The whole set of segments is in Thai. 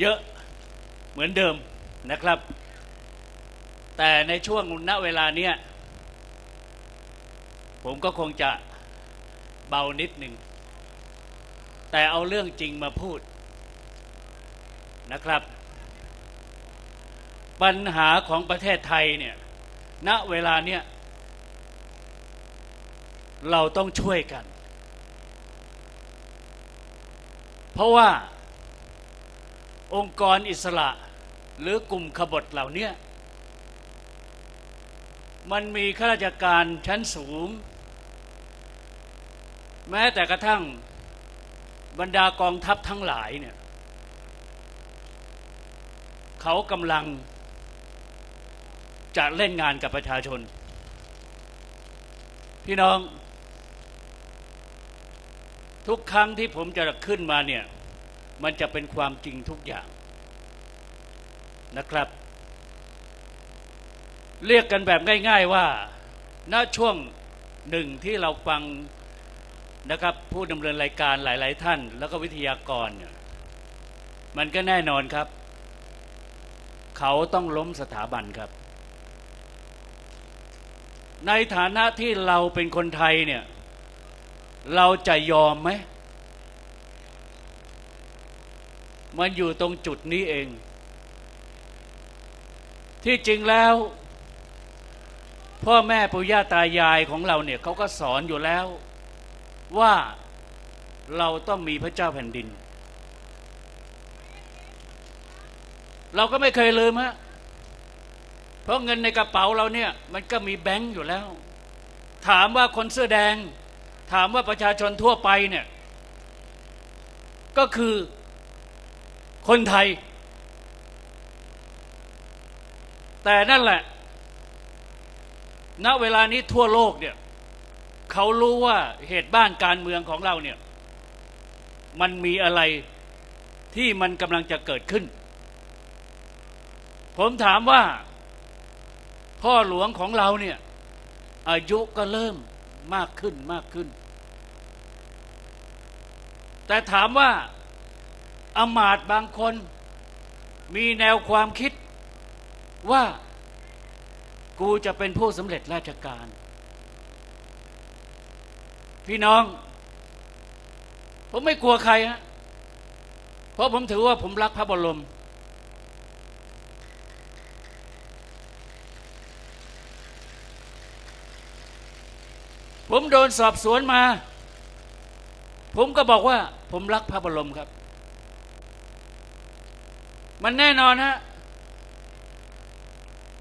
เยอะเหมือนเดิมนะครับ แต่ในช่วงณเวลาเนี้ยผมก็คงจะเบานิดหนึ่ง แต่เอาเรื่องจริงมาพูดนะครับ ปัญหาของประเทศไทยเนี่ยณเวลาเนี้ยเราต้องช่วยกัน เพราะว่า องค์กรอิสระหรือกลุ่มขบฏเหล่านี้มันมีข้าราชการชั้นสูง แม้แต่กระทั่งบรรดากองทัพทั้งหลายเนี่ยเขากำลังจะเล่นงานกับประชาชน พี่น้อง ทุกครั้งที่ผมจะขึ้นมาเนี่ย มันจะเป็นความจริงทุกอย่างนะครับ เรียกกันแบบง่าย ๆว่าณช่วงหนึ่งที่เราฟังนะครับผู้ดำเนินรายการหลาย ๆ ท่าน แล้วก็วิทยากรเนี่ยมันก็แน่นอนครับ เขาต้องล้มสถาบันครับ ในฐานะที่เราเป็นคนไทยเนี่ย เราจะยอมไหม มันอยู่ตรงจุดนี้เอง ที่จริงแล้ว พ่อแม่ปู่ย่าตายายของเราเนี่ยเขาก็สอนอยู่แล้ว ว่าเราต้องมีพระเจ้าแผ่นดิน เราก็ไม่เคยลืมฮะเพราะเงินในกระเป๋าเราเนี่ย มันก็มีแบงค์อยู่แล้ว ถามว่าคนเสื้อแดง ถามว่าประชาชนทั่วไปเนี่ย ก็คือ คนไทย แต่นั่นแหละ ณ เวลานี้ทั่วโลกเนี่ยเขารู้ว่าเหตุบ้านการเมืองของเราเนี่ย มันมีอะไรที่มันกำลังจะเกิดขึ้น ผมถามว่า พ่อหลวงของเราเนี่ย อายุก็เริ่มมากขึ้นมากขึ้น แต่ถามว่า อมาต์บางคน มีแนวความคิดว่ากูจะเป็นผู้สำเร็จราชการ พี่น้อง ผมไม่กลัวใครฮะเพราะผมถือว่าผมรักพระบรม ผมโดนสอบสวนมา ผมก็บอกว่าผมรักพระบรมครับ มันแน่นอนฮะ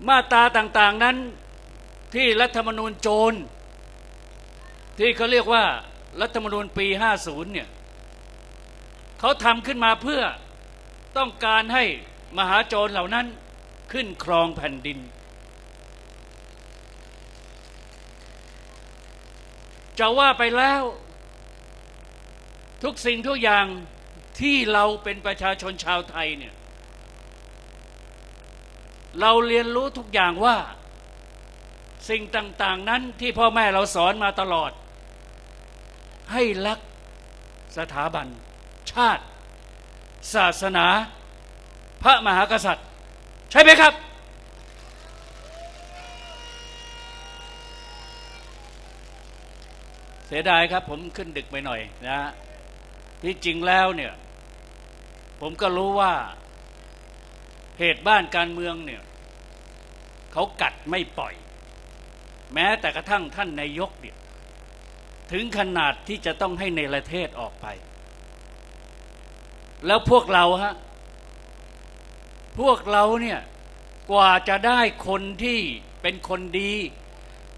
มาตราต่างๆนั้นที่รัฐธรรมนูญโจร ที่เขาเรียกว่ารัฐธรรมนูญปี 50 เนี่ยเขาทำขึ้นมาเพื่อต้องการให้มหาโจรเหล่านั้นขึ้นครองแผ่นดิน จะว่าไปแล้ว ทุกสิ่งทุกอย่างที่เราเป็นประชาชนชาวไทยเนี่ย เราเรียนรู้ทุกอย่างว่าสิ่งต่าง ๆ นั้นที่พ่อแม่เราสอนมาตลอด ให้รักสถาบัน ชาติ ศาสนา พระมหากษัตริย์ ใช่ไหมครับ เสียดายครับผมขึ้นดึกไปหน่อยนะฮะที่จริงแล้วเนี่ย ผมก็รู้ว่า เหตุบ้านการเมืองเนี่ยเขากัดไม่ปล่อย แม้แต่กระทั่งท่านนายกเนี่ยถึงขนาดที่จะต้องให้ในประเทศออกไป แล้วพวกเราฮะพวกเราเนี่ยกว่าจะได้คนที่เป็นคนดี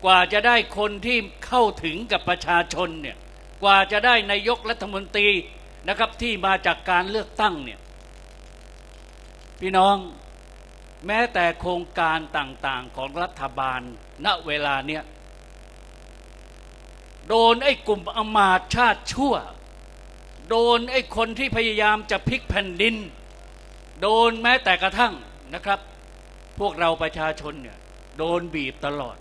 กว่าจะได้คนที่เข้าถึงกับประชาชนเนี่ยกว่าจะได้นายกรัฐมนตรีนะครับที่มาจากการเลือกตั้งเนี่ย พี่น้องแม้แต่โครงการต่างๆของรัฐบาลณเวลาเนี้ยโดนไอ้กลุ่มอมาตชาติชั่ว โดนไอ้คนที่พยายามจะพลิกแผ่นดิน โดนแม้แต่กระทั่งนะครับ พวกเราประชาชนเนี่ยโดนบีบตลอด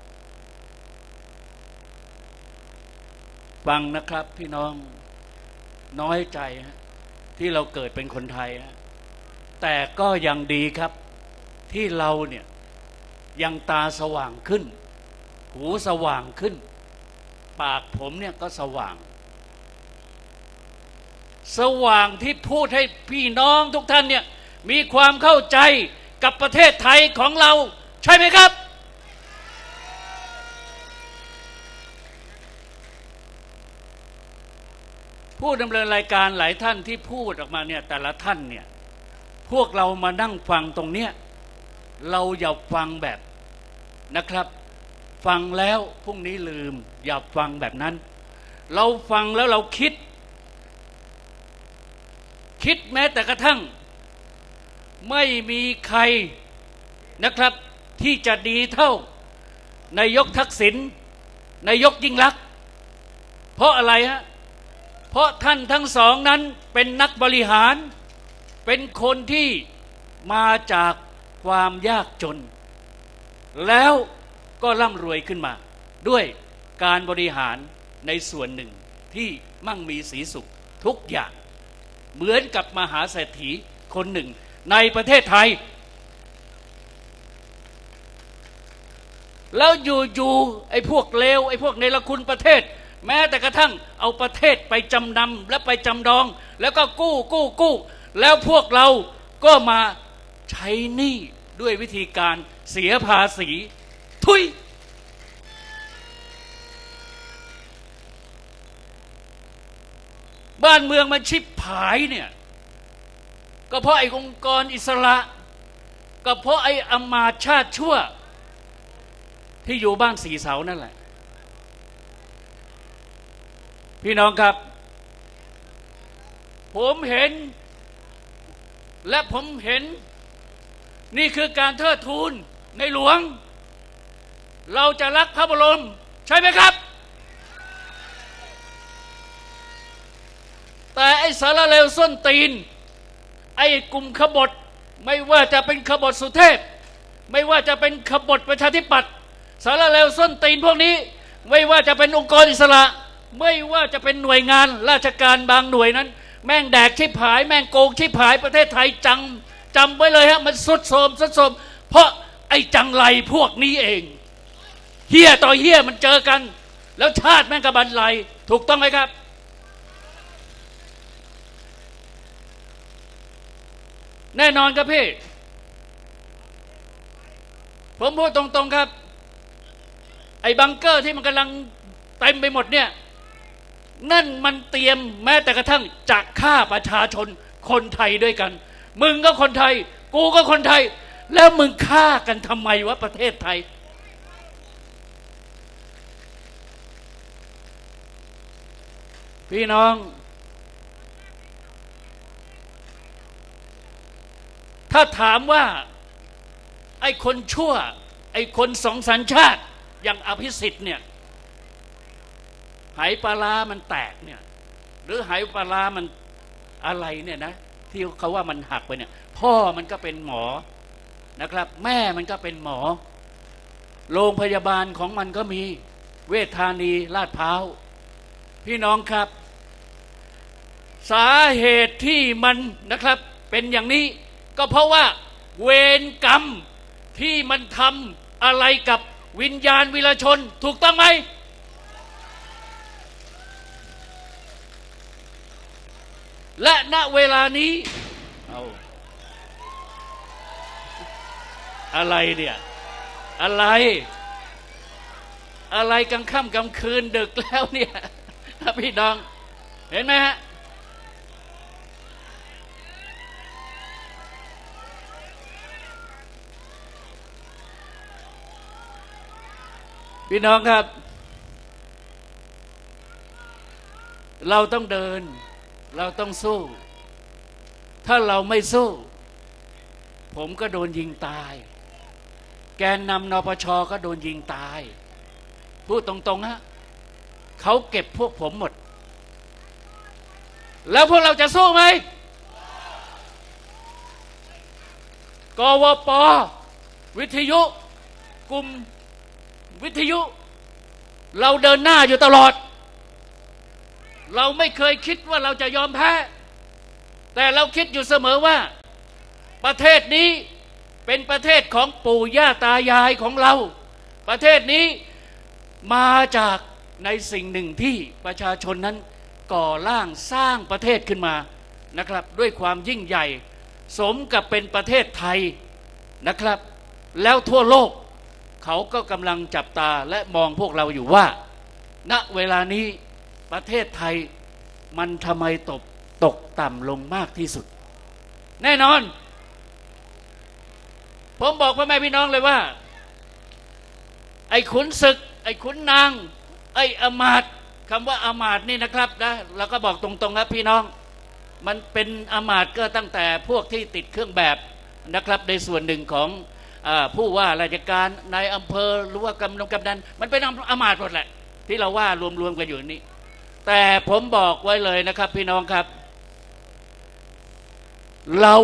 ฟังนะครับพี่น้องน้อยใจฮะที่เราเกิดเป็นคนไทยฮะ แต่ก็ยังดีครับ ที่เราเนี่ยยังตาสว่างขึ้น หูสว่างขึ้น ปากผมเนี่ยก็สว่าง สว่างที่พูดให้พี่น้องทุกท่านเนี่ยมีความเข้าใจกับประเทศไทยของเรา ใช่ไหมครับ ผู้ดำเนินรายการหลายท่านที่พูดออกมาเนี่ยแต่ละท่านเนี่ย วกเรามานั่งฟังตรงเนี้ยเราอย่าฟังแบบนะครับ ฟังแล้วพรุ่งนี้ลืม อย่าฟังแบบนั้น เราฟังแล้วเราคิด คิดแม้แต่กระทั่ง ไม่มีใครนะครับ ที่จะดีเท่านายกทักษิณนายกยิ่งลักษณ์เพราะอะไรฮะเพราะท่านทั้งสองนั้นเป็นนักบริหาร เป็นคนที่มาจากความยากจน แล้วก็ร่ำรวยขึ้นมา ด้วยการบริหารในส่วนหนึ่งที่มั่งมีสีสุขทุกอย่าง เหมือนกับมหาเศรษฐีคนหนึ่ง ในประเทศไทย แล้วอยู่ๆไอ้พวกเลวไอ้พวกเนรคุณประเทศ แม้แต่กระทั่งเอาประเทศไปจำนำและไปจำดอง แล้วก็กู้กู้กู้ แล้วพวกเราก็มาใช้หนี้ด้วยวิธีการเสียภาษี ทุย บ้านเมืองมันชิบหายเนี่ย ก็เพราะไอ้องค์กรอิสระ ก็เพราะไอ้อมาชาติชั่ว ที่อยู่บ้านสีเสานั่นแหละ พี่น้องครับ ผมเห็น และผมเห็นนี่คือการเทิดทูนในหลวง เราจะรักพระบรม ใช่ไหมครับ แต่ไอ้สารเลวส้นตีน ไอ้กลุ่มขบฏไม่ว่าจะเป็นขบฏสุเทพ ไม่ว่าจะเป็นขบฏประชาธิปัตย์สารเลวส้นตีนพวกนี้ ไม่ว่าจะเป็นองค์กรอิสระ ไม่ว่าจะเป็นหน่วยงานราชการบางหน่วยนั้น แม่งแดกชิบหาย แม่งโกงชิบหายประเทศไทยจังจำไว้เลยฮะ มันสุดโทมสุดโทมเพราะไอ้จังไรพวกนี้เองเฮียต่อเฮียมันเจอกัน แล้วชาติแม่งกบันไลถูกต้องไหมครับ แน่นอนครับพี่ผมพูดตรงๆครับ ไอ้บังเกอร์ที่มันกำลังเต็มไปหมดเนี่ย นั่นมันเตรียมแม้แต่กระทั่งจะฆ่าประชาชนคนไทยด้วยกัน มึงก็คนไทย กูก็คนไทย แล้วมึงฆ่ากันทำไมวะประเทศไทย พี่น้อง ถ้าถามว่าไอ้คนชั่ว ไอ้คนสองสัญชาติอย่างอภิสิทธิ์เนี่ย ไหปลาร้ามันแตกเนี่ย หรือไหปลาร้ามันอะไรเนี่ยนะที่เขาว่ามันหักไปเนี่ย พ่อมันก็เป็นหมอนะครับ แม่มันก็เป็นหมอ โรงพยาบาลของมันก็มีเวชธานีลาดพร้าวพี่น้องครับ สาเหตุที่มันนะครับเป็นอย่างนี้ ก็เพราะว่าเวรกรรมที่มันทำอะไรกับวิญญาณวิรชนถูกต้องไหม และณเวลานี้เอาอะไรเนี่ย อะไร อะไรกลางค่ำกลางคืนดึกแล้วเนี่ยพี่น้องเห็นไหมฮะพี่น้องครับ เราต้องเดิน เราต้องสู้ ถ้าเราไม่สู้ ผมก็โดนยิงตาย แกนนำนปชก็โดนยิงตาย พูดตรงๆฮะเขาเก็บพวกผมหมด แล้วพวกเราจะสู้ไหมกวป วิทยุ กลุ่มวิทยุ เราเดินหน้าอยู่ตลอด เราไม่เคยคิดว่าเราจะยอมแพ้ แต่เราคิดอยู่เสมอว่า ประเทศนี้เป็นประเทศของปู่ย่าตายายของเรา ประเทศนี้มาจากในสิ่งหนึ่งที่ประชาชนนั้นก่อร่างสร้างประเทศขึ้นมานะครับ ด้วยความยิ่งใหญ่ สมกับเป็นประเทศไทยนะครับ แล้วทั่วโลก เขาก็กำลังจับตาและมองพวกเราอยู่ว่า ณเวลานี้ ประเทศไทยมันทำไมตกตกต่ำลงมากที่สุด แน่นอน ผมบอกพ่อแม่พี่น้องเลยว่า ไอ้ขุนศึก ไอ้ขุนนาง ไอ้อมาตคำว่าอมาตนี่นะครับนะเราก็บอกตรงๆครับพี่น้อง มันเป็นอมาตก็ตั้งแต่พวกที่ติดเครื่องแบบนะครับ ในส่วนหนึ่งของอผู้ว่าราชการนายอำเภอหรือว่ากำนันกำนันมันเป็นอมาตหมดแหละ ที่เราว่ารวมๆกันอยู่นี่ แต่ผมบอกไว้เลยนะครับ พี่น้องครับ เรา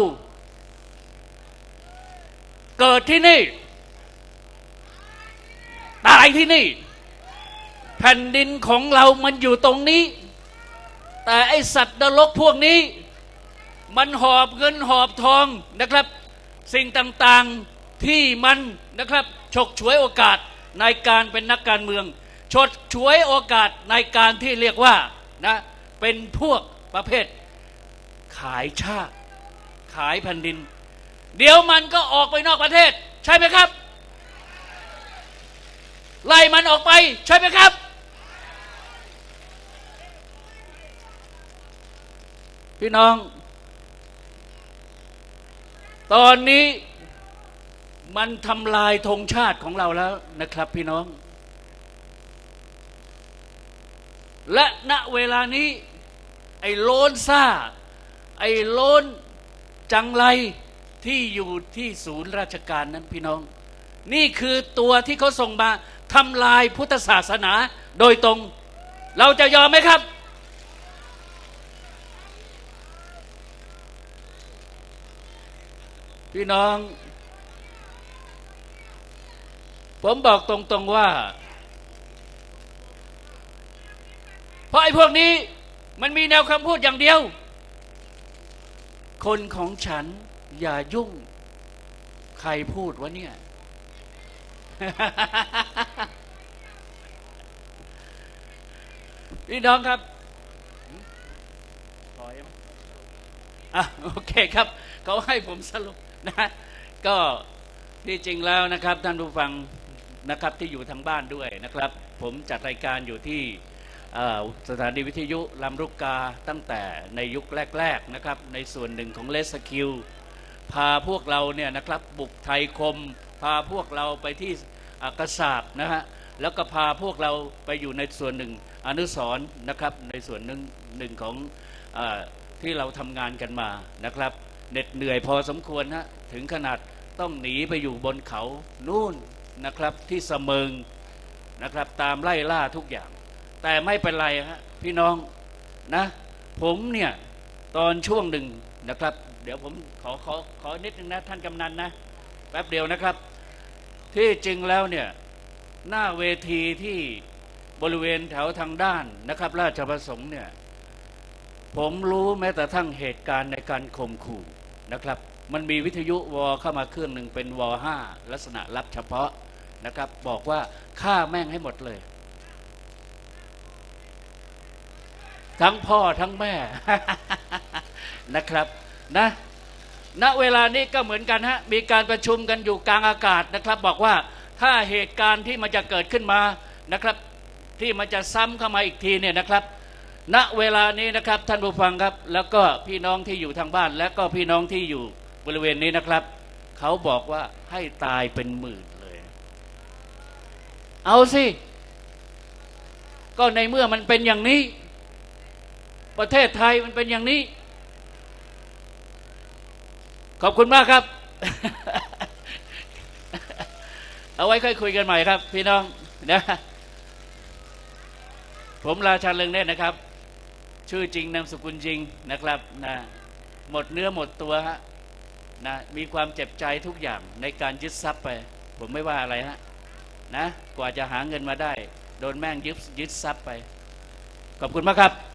เกิดที่นี่ ตายที่นี่ แผ่นดินของเรามันอยู่ตรงนี้ แต่ไอสัตว์นรกพวกนี้ มันหอบเงินหอบทองนะครับ สิ่งต่างๆที่มันนะครับฉกฉวยโอกาสในการเป็นนักการเมือง ฉกฉวยโอกาสในการที่เรียกว่านะเป็นพวกประเภท ขายชาติ ขายแผ่นดิน เดี๋ยวมันก็ออกไปนอกประเทศ ใช่ไหมครับ ไล่มันออกไปใช่ไหมครับ พี่น้อง ตอนนี้มันทำลายธงชาติของเราแล้วนะครับพี่น้อง และณเวลานี้ ไอ้โลนซ่า ไอ้โลนจังไรที่อยู่ที่ศูนย์ราชการนั้นพี่น้อง นี่คือตัวที่เขาส่งมาทำลายพุทธศาสนาโดยตรง เราจะยอมไหมครับ พี่น้อง ผมบอกตรงๆว่า เพราะไอ้พวกนี้มันมีแนวคำพูดอย่างเดียว คนของฉันอย่ายุ่ง ใครพูดวะเนี่ย พี่น้องครับพอยังอะโอเคครับ เขาให้ผมสรุปนะ ก็ที่จริงแล้วนะครับ ท่านผู้ฟังนะครับที่อยู่ทางบ้านด้วยนะครับ ผมจัดรายการอยู่ที่เอ่อ สถานีวิทยุลำลูกกาตั้งแต่ในยุคแรกๆนะครับในส่วนหนึ่งของเลสคิวพาพวกเราเนี่ยนะครับบุกไทยคม พาพวกเราไปที่อ่ากษาบนะฮะแล้วก็พาพวกเราไปอยู่ในส่วนหนึ่งอนุสรนะครับในส่วนหนึ่งหนึ่งของอที่เราทำงานกันมานะครับเหน็ดเหนื่อยพอสมควรนะถึงขนาดต้องหนีไปอยู่บนเขานู่นนะครับที่เสมิงนะครับตามไล่ล่าทุกอย่าง แต่ไม่เป็นไรฮะพี่น้องนะ ผมเนี่ยตอนช่วงหนึ่งนะครับ เดี๋ยวผมขอขอขอนิดนึงนะท่านกำนันนะแป๊บเดียวนะครับ ที่จริงแล้วเนี่ยหน้าเวทีที่บริเวณแถวทางด้านนะครับ ราชประสงค์เนี่ยผมรู้แม้แต่ทั้งเหตุการณ์ในการข่มขู่นะครับ มันมีวิทยุวอเข้ามาเครื่องหนึ่งเป็นวอห้าลักษณะรับเฉพาะนะครับ บอกว่าฆ่าแม่งให้หมดเลย ทั้งพ่อทั้งแม่นะครับนะณเวลานี้ก็เหมือนกันฮะมีการประชุมกันอยู่กลางอากาศนะครับ บอกว่าถ้าเหตุการณ์ที่มันจะเกิดขึ้นมานะครับ ที่มันจะซ้ำเข้ามาอีกทีเนี่ยนะครับ ณเวลานี้นะครับท่านผู้ฟังครับ แล้วก็พี่น้องที่อยู่ทางบ้าน และก็พี่น้องที่อยู่บริเวณนี้นะครับ เขาบอกว่าให้ตายเป็นหมื่นเลย เอาสิก็ในเมื่อมันเป็นอย่างนี้ ประเทศไทยมันเป็นอย่างนี้ ขอบคุณมากครับ เอาไว้ค่อยคุยกันใหม่ครับ พี่น้องนะ ผมราชาเรืองเนตรนะครับ ชื่อจริงนามสกุลจริงนะครับนะหมดเนื้อหมดตัวฮะนะมีความเจ็บใจทุกอย่างในการยึดทรัพย์ไป ผมไม่ว่าอะไรฮะนะกว่าจะหาเงินมาได้ โดนแม่งยึดยึดทรัพย์ไป ขอบคุณมากครับ